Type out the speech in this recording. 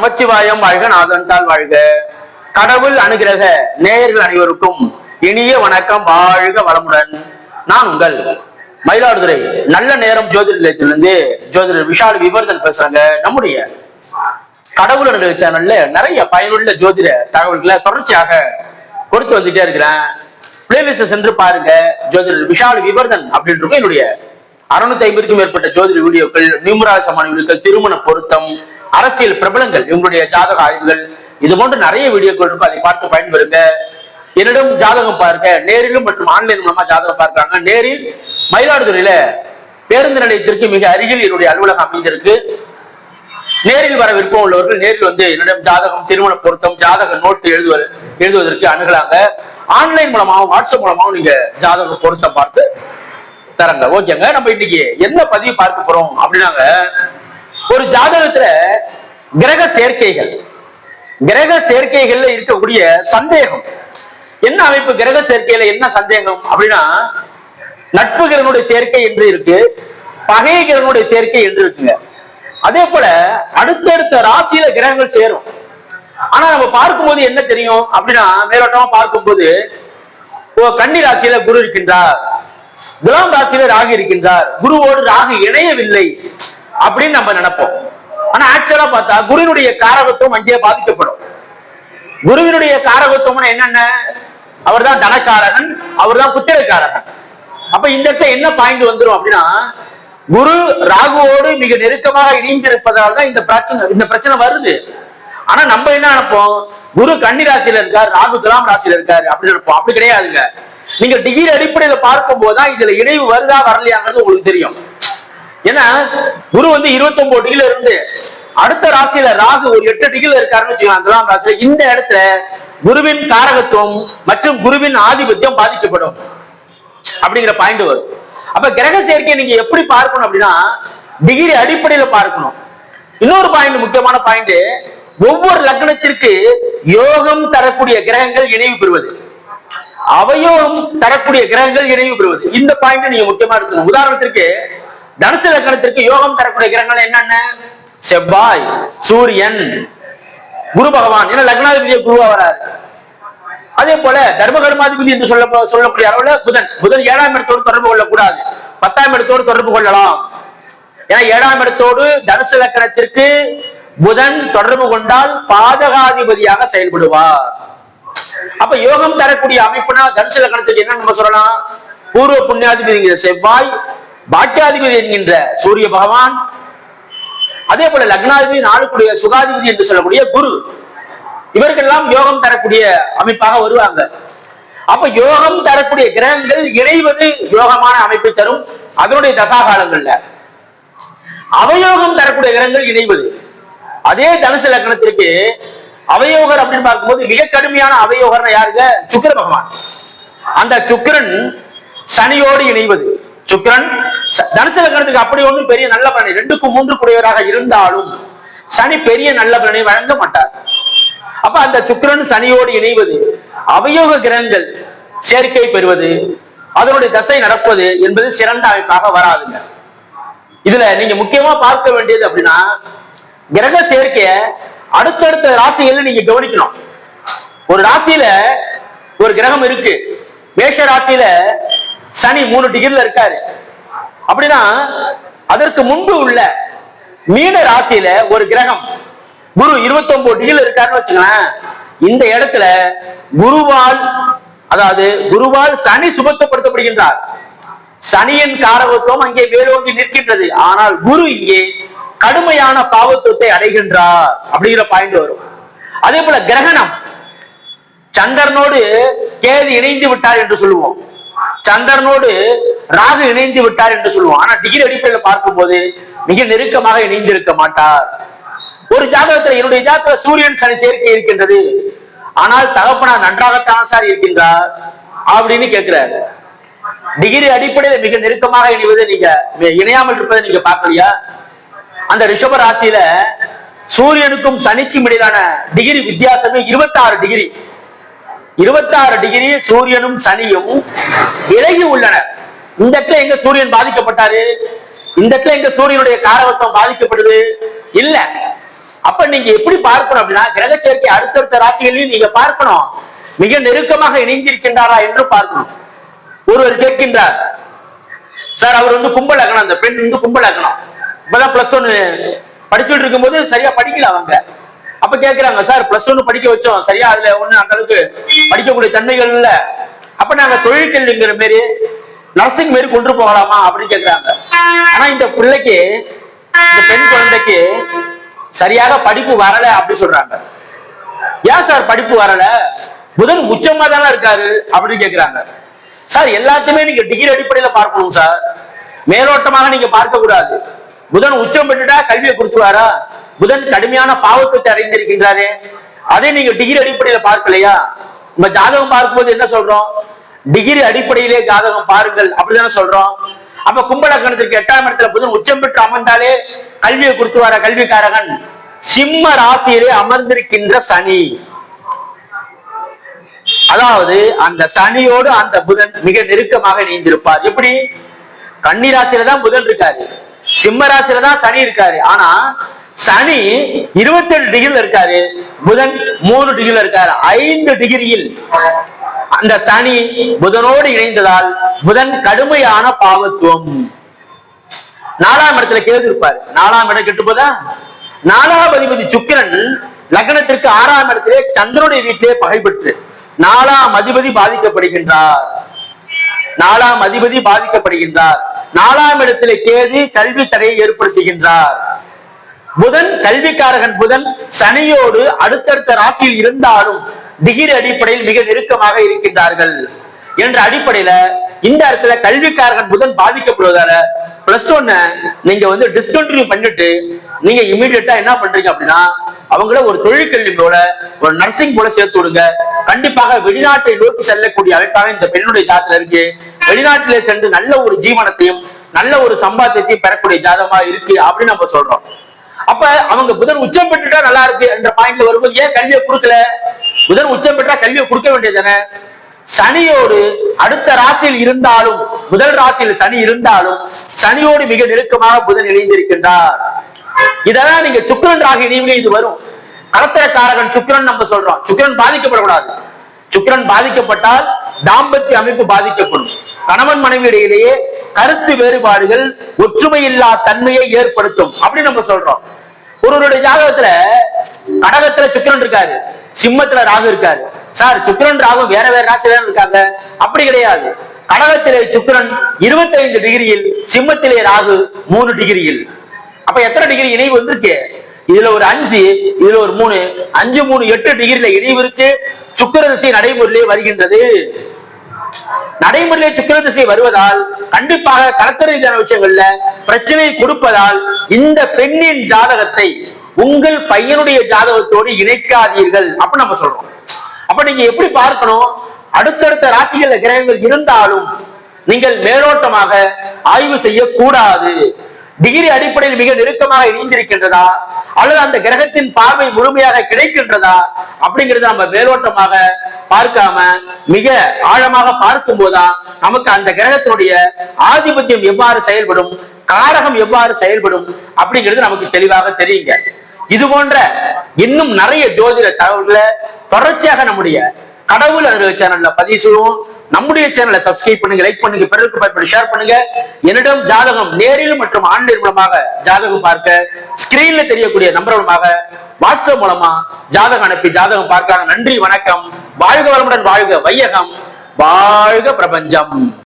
நமச்சிவாயம் வாழ்க நாதன்தால் வாழ்க. கடவுள் அனுகிரக நேயர்கள் அனைவருக்கும் இனிய வணக்கம் வாழ்க வளமுடன். நான் உங்கள் மயிலாடுதுறை நல்ல நேரம் ஜோதிட நிலையத்திலிருந்து ஜோதிடர் விஷால் விவர்தன் பேசுறாங்க. நம்முடைய கடவுள் அனுகிரக சேனல்ல நிறைய பயனுள்ள ஜோதிட தகவல்களை தொடர்ச்சியாக கொடுத்து வந்துட்டே இருக்கிறேன். பிளேலிஸ்ட் சென்று பாருங்க. ஜோதிடர் விஷால் விவர்தன் அப்படின்றது என்னுடைய அறுநூத்தி ஐம்பதுக்கும் மேற்பட்ட ஜோதிட வீடியோக்கள் நியூமராசமான வீடியோக்கள் திருமண பொருத்தம் அரசியல் பிரபலங்கள் இவங்களுடைய ஜாதக ஆய்வுகள் இது போன்ற நிறைய வீடியோக்கள் இருக்கும் அதை பார்த்து பயன்பெறுங்க. என்னிடம் ஜாதகம் பாருங்க. நேரிலும் மற்றும் ஆன்லைன் மூலமா ஜாதகம் பார்க்கிறாங்க. நேரில் மயிலாடுதுறையில பேருந்து நிலையத்திற்கு மிக அருகில் என்னுடைய அலுவலகம் அமைந்திருக்கு. நேரில் வர விருப்பம் உள்ளவர்கள் நேரில் வந்து என்னிடம் ஜாதகம் திருமண பொருத்தம் ஜாதக நோட்டு எழுதுவது எழுதுவதற்கு அணுகலாங்க. ஆன்லைன் மூலமாகவும் வாட்ஸ்அப் மூலமாகவும் நீங்க ஜாதக பொருத்தம் பார்த்து தரங்க. ஓகேங்க. நம்ம இன்னைக்கு என்ன பதிவு பார்க்க போறோம் அப்படின்னாங்க ஒரு ஜாதகத்துல கிரக சேர்க்கைகள். கிரக சேர்க்கைகள்ல இருக்கக்கூடிய சந்தேகம். என்ன அமைப்பு கிரக சேர்க்கையில என்ன சந்தேகம் அப்படின்னா நட்பு கிரகனுடைய சேர்க்கை என்று இருக்கு பகை கிரகனுடைய சேர்க்கை என்று இருக்குங்க. அதே போல அடுத்தடுத்த ராசியில கிரகங்கள் சேரும். ஆனா நம்ம பார்க்கும்போது என்ன தெரியும் அப்படின்னா மேலோட்டமா பார்க்கும்போது ஓ கன்னி ராசியில குரு இருக்கின்றார். துலாம் ராசியில ராகு இருக்கின்றார். குருவோடு ராகு இணையவில்லை. அப்படின்னு நம்ம நினைப்போம். ஆனா ஆக்சுவலா பார்த்தா குருவினுடைய காரகத்துவம் அங்கே பாதிக்கப்படும். குருவினுடைய காரகத்துவம் என்னென்ன? அவர்தான் தனக்காரகன் அவர்தான் புத்திரக்காரகன். அப்ப இந்த இடத்துல என்ன பாயிண்ட் வந்துரும் அப்படின்னா குரு ராகுவோடு மிக நெருக்கமாக இணைந்திருப்பதால் தான் இந்த பிரச்சனை இந்த பிரச்சனை வருது. ஆனா நம்ம என்ன நினைப்போம்? குரு கன்னி ராசியில இருக்கார் ராகு துலாம் ராசியில இருக்காரு அப்படின்னு நினைப்போம். அப்படி கிடையாதுங்க. நீங்க டிகிரி அடிப்படையில பார்க்கும் போதுதான் இதுல இணைவு வருதா வரலையாங்கிறது உங்களுக்கு தெரியும். ஏன்னா குரு வந்து இருபத்தி ஒன்பது டிகிரில இருந்து அடுத்த ராசியில ராகு ஒரு எட்டு டிகிரில இருக்காருன்னு வச்சுக்கலாம் துலாம் ராசியில இந்த இடத்துல குருவின் காரகத்துவம் மற்றும் குருவின் ஆதிபத்தியம் பாதிக்கப்படும். அப்படிங்கிற பாயிண்ட் வரும். அப்ப கிரக சேர்க்கையை நீங்க எப்படி பார்க்கணும் அப்படின்னா டிகிரி அடிப்படையில பார்க்கணும். இன்னொரு பாயிண்ட் முக்கியமான பாயிண்ட் ஒவ்வொரு லக்னத்திற்கு யோகம் தரக்கூடிய கிரகங்கள் இணைவு பெறுவது. அவயோகம் தரக்கூடிய கிரகங்கள் இணைவு பெறுவது. இந்த பாயிண்ட் நீங்க முக்கியமா இருக்கணும் உதாரணத்திற்கு தனுசு யோகம் தரக்கூடிய கிரகங்கள் என்னென்ன? செவ்வாய் சூரியன் குரு பகவான். ஏன்னா லக்னாதிபதிய குருவா வராரு. அதே போல தர்ம கர்மாதிபதி என்று சொல்ல சொல்லக்கூடிய அளவுல புதன். புதன் ஏழாம் இடத்தோடு தொடர்பு கொள்ளக்கூடாது. பத்தாம் இடத்தோடு தொடர்பு கொள்ளலாம். ஏன்னா ஏழாம் இடத்தோடு தனுசு லக்கணத்திற்கு புதன் தொடர்பு கொண்டால் பாதகாதிபதியாக செயல்படுவார். அப்ப யோகம் தரக்கூடிய அமைப்புனா தனுசு லக்கணத்துக்கு என்ன நம்ம சொல்லலாம்? பூர்வ புண்ணியாதிபதிங்கிற செவ்வாய் பாக்கியாதிபதி என்கின்ற சூரிய பகவான் அதே போல லக்னாதிபதி நாளுக்குடைய சுகாதிபதி என்று சொல்லக்கூடிய குரு இவர்களெல்லாம் யோகம் தரக்கூடிய அமைப்பாக வருவாங்க. அப்ப யோகம் தரக்கூடிய கிரகங்கள் இணைவது யோகமான அமைப்பை தரும் அதனுடைய தசாகாலங்கள்ல. அவயோகம் தரக்கூடிய கிரகங்கள் இணைவது. அதே தனுசு லக்னத்திற்கு அவயோகர் அப்படின்னு பார்க்கும்போது மிக கடுமையான அவயோகர் யாருங்க? சுக்கிர பகவான். அந்த சுக்கிரன் சனியோடு இணைவது. சுக்கரன் ச- தனுசு லக்னத்துக்கு அப்படி ஒன்றும் பெரிய நல்ல பலனை ரெண்டுக்கும் மூன்று கூடியவராக இருந்தாலும் சனி பெரிய நல்ல பலனை வழங்க மாட்டார். அப்ப அந்த சுக்கிரன் சனியோடு இணைவது அவயோக கிரகங்கள் சேர்க்கை பெறுவது அதனுடைய தசை நடப்பது என்பது சிறந்த அமைப்பாக வராதுங்க. இதுல நீங்க முக்கியமா பார்க்க வேண்டியது அப்படின்னா கிரக சேர்க்கைய அடுத்தடுத்த ராசிகள்ல நீங்க கவனிக்கணும். ஒரு ராசியில ஒரு கிரகம் இருக்கு. மேஷ ராசியில சனி மூணு டிகிரில இருக்காரு. அப்படின்னா அதற்கு முன்பு உள்ள மீன ராசியில ஒரு கிரகம் குரு 29 டிகிரில இருக்காருன்னு வச்சுக்கலாம் இந்த இடத்துல குருவால் அதாவது குருவால் சனி சுபத்தப்படுத்தப்படுகின்றார் சனியின் காரகத்துவம் அங்கே மேலோங்கி நிற்கின்றது. ஆனால் குரு இங்கே கடுமையான பாவத்துவத்தை அடைகின்றார் அப்படிங்கிற பாயிண்ட் வரும். அதே போல கிரகணம் சந்திரனோடு கேது இணைந்து விட்டார் என்று சொல்லுவோம். சந்திரனோடு ராகு இணைந்து விட்டார் என்று சொல்லுவோம். ஆனா டிகிரி அடிப்படையில் பார்க்கும்போது மிக நெருக்கமாக இணைந்து இருக்க மாட்டார். ஒரு ஜாதகத்துல என்னுடைய ஜாதகத்துல சூரியன் சனி சேர்க்கை இருக்கின்றது. ஆனால் தகப்பனார் நன்றாகத்தான் சார் இருக்கின்றார் அப்படின்னு கேட்கிறாரு. டிகிரி அடிப்படையில மிக நெருக்கமாக இணைவதை நீங்க இணையாமல் இருப்பதை நீங்க பார்க்கலையா? அந்த ரிஷப ராசியில சூரியனுக்கும் சனிக்கும் இடையிலான டிகிரி வித்தியாசமே 26 டிகிரி 26 டிகிரி சூரியனும் சனியும் விலகி உள்ளனர். இந்த இடத்துல எங்க சூரியன் பாதிக்கப்பட்டாரு? இந்த இடத்துல எங்க சூரியனுடைய காரகத்துவம் பாதிக்கப்படுது? இல்ல. அப்ப நீங்க எப்படி பார்க்கணும் அப்படின்னா கிரக சேர்க்கை அடுத்தடுத்த ராசிகளையும் நீங்க பார்க்கணும். மிக நெருக்கமாக இணைந்திருக்கின்றாரா என்று பார்க்கணும். ஒருவர் கேட்கின்றார் சார் அவர் வந்து கும்ப லக்னம் அந்த பெண் வந்து கும்ப லக்னம் இப்பதான் பிளஸ் ஒன்னு படிச்சுட்டு இருக்கும்போது சரியா படிக்கல அவங்க. அப்ப கேக்குறாங்க சார் பிளஸ் ஒன்னு படிக்க வச்சோம். சரியா? அதுல ஒண்ணு அந்த அளவுக்கு படிக்கக்கூடிய தன்மைகள் இல்ல. அப்ப நாங்க தொழிற்கல்விங்கிற மாரி நர்சிங் மாரி கொண்டு போகலாமா அப்படின்னு கேக்குறாங்க. ஆனா இந்த பிள்ளைக்கு இந்த பெண் குழந்தைக்கு சரியாக படிப்பு வரல அப்படி சொல்றாங்க. ஏன் சார் படிப்பு வரல? புதன் உச்சமா தானே இருக்காரு அப்படின்னு கேக்குறாங்க. சார் எல்லாத்தையுமே நீங்க டிகிரி அடிப்படையில பார்க்கணும் சார். மேலோட்டமாக நீங்க பார்க்க கூடாது புதன் உச்சம் பெற்றுட்டா கல்வியை கொடுத்துருவாரா? புதன் கடுமையான பாவத்தை அடைந்திருக்கின்றாரே அதே நீங்க டிகிரி அடிப்படையில பார்க்கலையா? நம்ம ஜாதகம் பார்க்கும்போது என்ன சொல்றோம்? டிகிரி அடிப்படையிலே ஜாதகம் பாருங்கள் அப்படிதானே சொல்றோம். அப்ப கும்பலக்கணத்திற்கு எட்டாம் இடத்துல புதன் உச்சம் பெற்று அமர்ந்தாலே கல்வியை கொடுத்துவார கல்விக்காரகன் சிம்ம ராசியிலே அமர்ந்திருக்கின்ற சனி. அதாவது அந்த சனியோடு அந்த புதன் மிக நெருக்கமாக இணைந்திருப்பார். எப்படி? கன்னி ராசியில தான் புதன் இருக்காரு. சிம்ம ராசியில தான் சனி இருக்காரு. ஆனா சனி இருபத்தி ஏழு டிகிரில இருக்காரு. புதன் மூணு டிகிரில இருக்காரு. ஐந்து டிகிரியில் அந்த சனி புதனோடு இணைந்ததால் புதன் கடுமையான பாவத்துவம். நாலாம் இடத்துல கேது இருப்பார். நாலாம் இடம் கெட்டு போதா? நாலாம் அதிபதி சுக்கிரன் லக்னத்திற்கு ஆறாம் இடத்திலே சந்திரனுடைய வீட்டிலே பகைப்பற்று நாலாம் அதிபதி பாதிக்கப்படுகின்றார். நாலாம் அதிபதி பாதிக்கப்படுகின்றார். நாலாம் இடத்திலே கேது கல்வி தடையை ஏற்படுத்துகின்றார். புதன் கல்விக்காரகன் புதன் சனியோடு அடுத்தடுத்த ராசியில் இருந்தாலும் டிகிரி அடிப்படையில் மிக நெருக்கமாக இருக்கின்றார்கள். என்ற அடிப்படையில இந்த இடத்துல கல்விக்காரகன் புதன் பாதிக்கப்படுவதால பிளஸ் ஒன்ன நீங்க வந்து டிஸ்கண்டினியூ பண்ணிட்டு நீங்க இமீடியட்டா என்ன பண்றீங்க அப்படின்னா அவங்கள ஒரு தொழிற்கல்வி போல ஒரு நர்சிங் போல சேர்த்து விடுங்க. கண்டிப்பாக வெளிநாட்டை நோக்கி செல்லக்கூடிய அமைப்பாக இந்த பெண்ணுடைய ஜாதத்துல இருக்கு. வெளிநாட்டிலே சென்று நல்ல ஒரு ஜீவனத்தையும் நல்ல ஒரு சம்பாத்தியத்தையும் பெறக்கூடிய ஜாதகமா இருக்கு அப்படின்னு நம்ம சொல்றோம். அப்ப அவங்க புதன் உச்சம் பெற்றுட்டா நல்லா இருக்கு என்ற பாயிண்ட்ல வரும்போது ஏன் கல்வியை கொடுக்கல? புதன் உச்சம் பெற்றா கல்வியை கொடுக்க வேண்டியதானே சனியோடு அடுத்த ராசியில் இருந்தாலும் முதல் ராசியில் சனி இருந்தாலும் சனியோடு மிக நெருக்கமாக புதன் இணைந்திருக்கின்றார். இதெல்லாம் நீங்க சுக்கரன் ராகி நீங்களே இது வரும். கலத்திரக்காரகன் சுக்கிரன் நம்ம சொல்றோம். சுக்கரன் பாதிக்கப்படக்கூடாது. சுக்கரன் பாதிக்கப்பட்டால் தாம்பத்திய அமைப்பு பாதிக்கப்படும். கணவன் மனைவி இடையிலேயே கருத்து வேறுபாடுகள் ஒற்றுமையில்லா தன்மையை ஏற்படுத்தும் அப்படின்னு நம்ம சொல்றோம். ஒருவருடைய ஜாதகத்துல கடகத்துல சுக்கிரன் இருக்காரு சிம்மத்துல ராகு இருக்காரு. சார் சுக்கிரன் ராகு வேற வேற ராசியில இருக்காங்க. அப்படி கிடையாது. கடகத்திலே சுக்கிரன் 25 டிகிரியில் சிம்மத்திலே ராகு மூணு டிகிரியில். அப்ப எத்தனை டிகிரி இணைவு வந்திருக்கு? இதுல ஒரு அஞ்சு இதுல ஒரு மூணு. அஞ்சு மூணு எட்டு டிகிரில இணைவு இருக்கு. சுக்கிர திசை நடைமுறையிலே வருகின்றது. நடைமுறையிலே சுக்கிர திசை வருவதால் கண்டிப்பாக கலத்தர ரீதியான விஷயங்கள்ல பிரச்சனை கொடுப்பதால் இந்த பெண்ணின் ஜாதகத்தை உங்கள் பையனுடைய ஜாதகத்தோடு இணைக்காதீர்கள் அப்ப நம்ம சொல்றோம். அப்ப நீங்க எப்படி பார்க்கணும்? அடுத்தடுத்த ராசிகள்ல கிரகங்கள் இருந்தாலும் நீங்கள் மேலோட்டமாக ஆய்வு செய்யக்கூடாது. டிகிரி அடிப்படையில் மிக நெருக்கமாக இணைந்திருக்கின்றதா? அல்லது அந்த கிரகத்தின் பார்வை முழுமையாக கிடைக்கின்றதா? அப்படிங்கிறது நம்ம மேலோட்டமாக பார்க்காம மிக ஆழமாக பார்க்கும் போதுதான் நமக்கு அந்த கிரகத்தினுடைய ஆதிபத்தியம் எவ்வாறு செயல்படும் காரகம் எவ்வாறு செயல்படும் அப்படிங்கிறது நமக்கு தெளிவாக தெரியுங்க. இது போன்ற இன்னும் நிறைய ஜோதிட தகவல்களை தொடர்ச்சியாக நம்முடைய கடவுள் அனுபவ சேனல்ல பதிவு செய்வோம் நம்முடைய சேனலை சப்ஸ்கிரைப் பண்ணுங்க லைக் பண்ணுங்க பிறருக்கு பயன்படுத்தி ஷேர் பண்ணுங்க. என்னிடம் ஜாதகம் நேரில் மற்றும் ஆன்லைன் மூலமாக ஜாதகம் பார்க்க ஸ்கிரீன்ல தெரியக்கூடிய நம்பர் மூலமாக வாட்ஸ்அப் மூலமா ஜாதகம் அனுப்பி ஜாதகம் பார்க்க நன்றி வணக்கம். வாழ்க வளமுடன் வாழ்க வையகம். வாழ்க பிரபஞ்சம்.